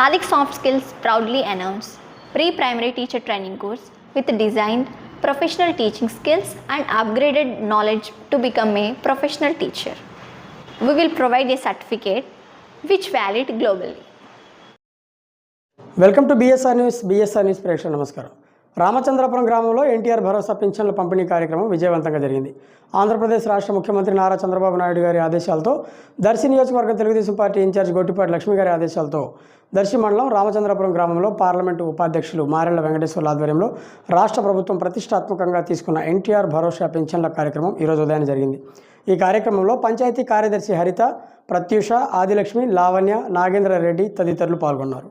Sadik Soft Skills proudly announce pre-primary teacher training course with designed professional teaching skills and upgraded knowledge to become a professional teacher. We will provide a certificate which valid globally. Welcome to BSR News, BSR News Pressure Namaskaram. Ramachandrapuram గ్రామంలో ఎన్టీఆర్ భరోసా పింఛన్ల పంపిణీ కార్యక్రమం విజయవంతంగా జరిగింది. ఆంధ్రప్రదేశ్ రాష్ట్ర ముఖ్యమంత్రి నారా చంద్రబాబు నాయుడు గారి ఆదేశాలతో దర్శి నియోజకవర్గం తెలుగుదేశం పార్టీ ఇన్ఛార్జ్ గొట్టిపాటి లక్ష్మి గారి ఆదేశాలతో దర్శి మండలం రామచంద్రపురం గ్రామంలో పార్లమెంటు ఉపాధ్యక్షులు మారెళ్ళ వెంకటేశ్వర్ల ఆధ్వర్యంలో రాష్ట్ర ప్రభుత్వం ప్రతిష్టాత్మకంగా తీసుకున్న ఎన్టీఆర్ భరోసా పింఛన్ల కార్యక్రమం ఈరోజు ఉదయం జరిగింది. ఈ కార్యక్రమంలో పంచాయతీ కార్యదర్శి హరిత ప్రత్యూష ఆదిలక్ష్మి లావణ్య నాగేంద్ర రెడ్డి తదితరులు పాల్గొన్నారు.